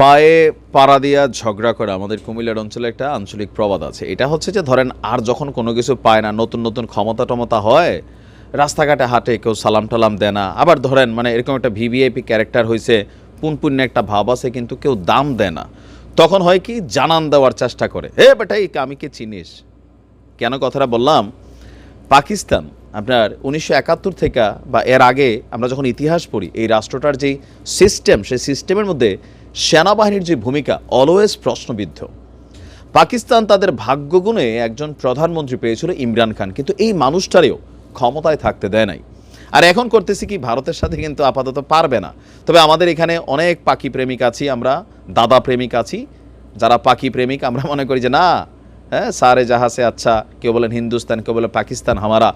পায়ে পাড়া দিয়া ঝগড়া করে আমাদের কুমিল্লার অঞ্চলে একটা আঞ্চলিক প্রবাদ আছে। এটা হচ্ছে যে, ধরেন আর যখন কোনো কিছু পায় না, নতুন নতুন ক্ষমতা টমতা হয়, রাস্তাঘাটে হাঁটে কেউ সালাম টালাম দেয় না। আবার ধরেন মানে এরকম একটা ভিভিআইপি ক্যারেক্টার হয়েছে পুনপুণ্য একটা ভাব আছে, কিন্তু কেউ দাম দেয় না। তখন হয় কি, জানান দেওয়ার চেষ্টা করে। হে বেটা, এই কামিকে চিনিস? কেন কথাটা বললাম? পাকিস্তান, আপনার উনিশশো একাত্তর থেকে বা এর আগে আমরা যখন ইতিহাস পড়ি, এই রাষ্ট্রটার যেই সিস্টেম সেই সিস্টেমের মধ্যে সেনাবাহিনীর যে ভূমিকা অলওয়েজ প্রশ্নবিদ্ধ। পাকিস্তান তাদের ভাগ্যগুণে একজন প্রধানমন্ত্রী পেয়েছিল ইমরান খান, কিন্তু এই মানুষটারেও ক্ষমতায় থাকতে দেয় নাই। আর এখন করতেছি কি, ভারতের সাথে কিন্তু আপাতত পারবে না। তবে আমাদের এখানে অনেক পাখি প্রেমিক আছি, আমরা দাদা প্রেমিক আছি। যারা পাখি প্রেমিক, আমরা মনে করি যে, না হ্যাঁ সারে জাহাসে আচ্ছা কেউ বলেন হিন্দুস্তান, কেউ বলে পাকিস্তান, হামারা।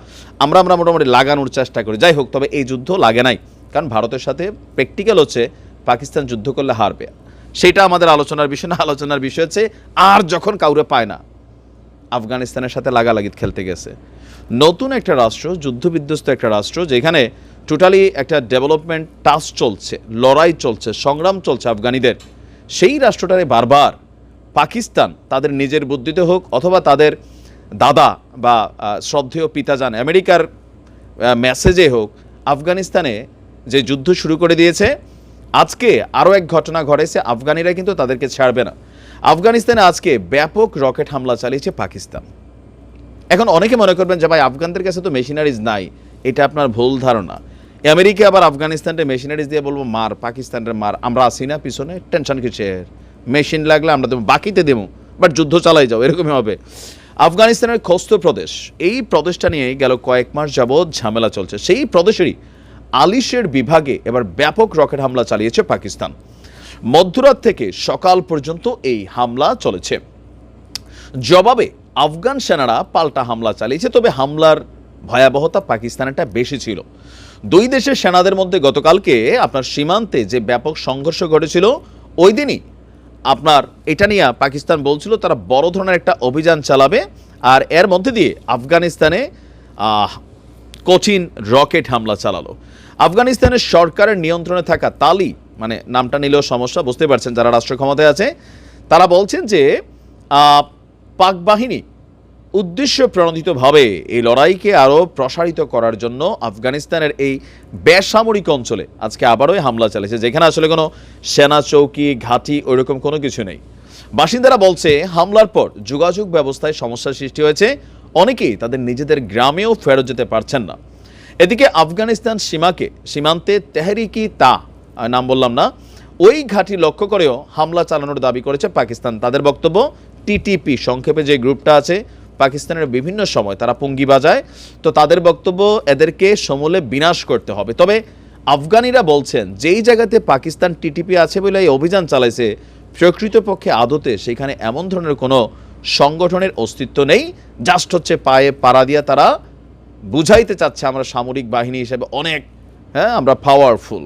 আমরা আমরা মোটামুটি লাগানোর চেষ্টা করি। যাই হোক, তবে এই যুদ্ধ লাগে নাই। কারণ ভারতের সাথে প্র্যাকটিক্যাল হচ্ছে পাকিস্তান যুদ্ধ করলে হারবে। সেটা আমাদের আলোচনার বিষয় না, আলোচনার বিষয় হচ্ছে আর যখন কাউরে পায় না, আফগানিস্তানের সাথে লাগালাগিত খেলতে গেছে। নতুন একটা রাষ্ট্র, যুদ্ধবিধ্বস্ত একটা রাষ্ট্র, যেখানে টোটালি একটা ডেভেলপমেন্ট টাস্ক চলছে, লড়াই চলছে, সংগ্রাম চলছে আফগানিদের। সেই রাষ্ট্রটারে বারবার পাকিস্তান তাদের নিজের বুদ্ধিতে হোক অথবা তাদের দাদা বা শ্রদ্ধেয় পিতাজান আমেরিকার মেসেজে হোক, আফগানিস্তানে যে যুদ্ধ শুরু করে দিয়েছে আজকে আরও এক ঘটনা ঘটেছে, আফগানিরা কিন্তু তাদেরকে ছাড়বে না। আফগানিস্তানে আজকে ব্যাপক রকেট হামলা চালিয়েছে পাকিস্তান। এখন অনেকে মনে করবেন যে, ভাই, আফগানদের কাছে তো মেশিনারিজ নাই, এটা আপনার ভুল ধারণা। আমেরিকা আবার আফগানিস্তানটা মেশিনারিজ দিয়ে বলব, মার, পাকিস্তানের মার, আমরা আসি না, পিছনে টেনশন কিসের? মেশিন লাগলে আমরা দেবো, বাকিতে দেবো, বাট যুদ্ধ চালাই যাও, এরকমই হবে। আফগানিস্তানের খস্ত প্রদেশ, এই প্রদেশটা নিয়ে গেল কয়েক মাস যাবৎ ঝামেলা চলছে। সেই প্রদেশেরই আলিশের বিভাগে এবার ব্যাপক রকেট হামলা চালিয়েছে পাকিস্তান। মধ্যরাত থেকে সকাল পর্যন্ত এই হামলা চলেছে। জবাবে আফগান সেনারা পাল্টা হামলা চালিয়েছে, তবে হামলার ভয়াবহতা পাকিস্তানেরটা বেশি ছিল। দুই দেশের সেনাদের মধ্যে গতকালকে আপনার সীমান্তে যে ব্যাপক সংঘর্ষ ঘটেছিল, ওই দিনই আপনার এটা নিয়ে পাকিস্তান বলছিল, তারা বড় ধরনের একটা অভিযান চালাবে, আর এর মধ্যে দিয়ে আফগানিস্তানে কঠিন রকেট হামলা চালালো। আফগানিস্তানের সরকারের নিয়ন্ত্রণে থাকা তালি মানে নামটা নিলেও সমস্যা, বুঝতে পারছেন যারা রাষ্ট্র ক্ষমতায় আছে, তারা বলছেন যে পাক বাহিনী উদ্দেশ্য প্রণোদিতভাবে এই লড়াইকে আরও প্রসারিত করার জন্য আফগানিস্তানের এই বেসামরিক অঞ্চলে আজকে আবারও হামলা চালিয়েছে, যেখানে আসলে কোনো সেনা চৌকি, ঘাঁটি, ওইরকম কোনো কিছু নেই। বাসিন্দারা বলছে, হামলার পর যোগাযোগ ব্যবস্থায় সমস্যার সৃষ্টি হয়েছে, অনেকেই তাদের নিজেদের গ্রামেও ফেরত যেতে পারছেন না। এদিকে আফগানিস্তান সীমাকে, সীমান্তে তেহরিকি তা নাম বললাম না, ওই ঘাঁটি লক্ষ্য করেও হামলা চালানোর দাবি করেছে পাকিস্তান। তাদের বক্তব্য টিটিপি সংক্ষেপে যে গ্রুপটা আছে, পাকিস্তানের বিভিন্ন সময় তারা পুঙ্গি বাজায়। তো তাদের বক্তব্য, এদেরকে সমূলে বিনাশ করতে হবে। তবে আফগানিরা বলছেন, যেই জায়গাতে পাকিস্তান টিটিপি আছে বলে এই অভিযান চালাইছে, প্রকৃতপক্ষে আদতে সেখানে এমন ধরনের কোনো সংগঠনের অস্তিত্ব নেই। জাস্ট হচ্ছে পায়ে পাড়া দিয়া তারা বুঝাইতে চাচ্ছে আমরা সামরিক বাহিনী হিসেবে অনেক হ্যাঁ আমরা পাওয়ারফুল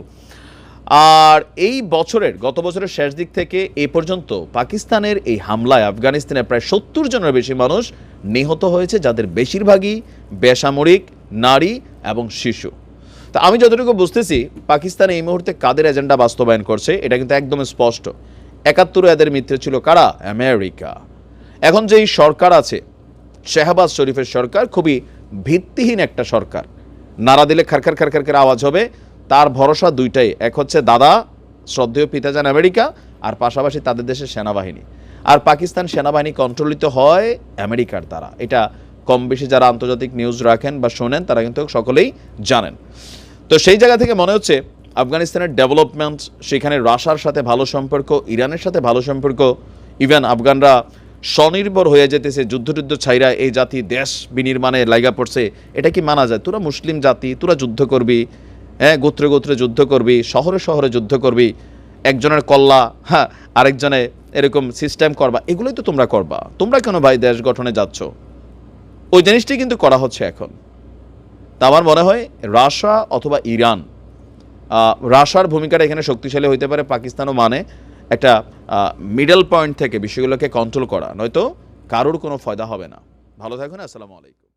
আর এই বছরের, গত বছরের শেষ দিক থেকে এ পর্যন্ত পাকিস্তানের এই হামলায় আফগানিস্তানের প্রায় সত্তর জনের বেশি মানুষ নিহত হয়েছে, যাদের বেশিরভাগই বেসামরিক নারী এবং শিশু। তা আমি যতটুকু বুঝতেছি, পাকিস্তান এই মুহূর্তে কাদের এজেন্ডা বাস্তবায়ন করছে, এটা কিন্তু একদম স্পষ্ট। একাত্তরে এদের মিত্র ছিল কারা? আমেরিকা। এখন যেই সরকার আছে, শেহবাজ শরীফের সরকার খুবই ভিত্তিহীন একটা সরকার। নাড়া দিলে খারখার খারখার করে আওয়াজ হবে। তার ভরসা দুইটাই, এক হচ্ছে দাদা, শ্রদ্ধেয় পিতা যান আমেরিকা, আর পাশাপাশি তাদের দেশের সেনাবাহিনী। আর পাকিস্তান সেনাবাহিনী কন্ট্রোলিত হয় আমেরিকার দ্বারা। এটা কম বেশি যারা আন্তর্জাতিক নিউজ রাখেন বা শোনেন, তারা কিন্তু সকলেই জানেন। তো সেই জায়গা থেকে মনে হচ্ছে আফগানিস্তানের ডেভেলপমেন্ট, সেখানে রাশার সাথে ভালো সম্পর্ক, ইরানের সাথে ভালো সম্পর্ক, ইভেন আফগানরা স্বনির্ভর হয়ে যেতেছে যুদ্ধ টুদ্ধ ছাইরা এই জাতি দেশ বিনির্মাণে লাইগা পড়ছে। এটা কি মানা যায়? তোরা মুসলিম জাতি, তোরা যুদ্ধ করবি হ্যাঁ গোত্রে গোত্রে যুদ্ধ করবি, শহরে শহরে যুদ্ধ করবি, একজনের কল্লা হ্যাঁ আরেকজনে এরকম সিস্টেম করবা, এগুলোই তো তোমরা করবা। তোমরা কেন ভাই দেশ গঠনে যাচ্ছ? ওই জিনিসটি কিন্তু করা হচ্ছে এখন। তা আমার মনে হয় রাশিয়া অথবা ইরান রাশার ভূমিকাটা এখানে শক্তিশালী হইতে পারে, পাকিস্তানও মানে। একটা মিডল পয়েন্ট থেকে বিষয়গুলোকে কন্ট্রোল করা, নয়তো কারোর কোনো ফয়দা হবে না। ভালো থাকুন, আসসালামু আলাইকুম।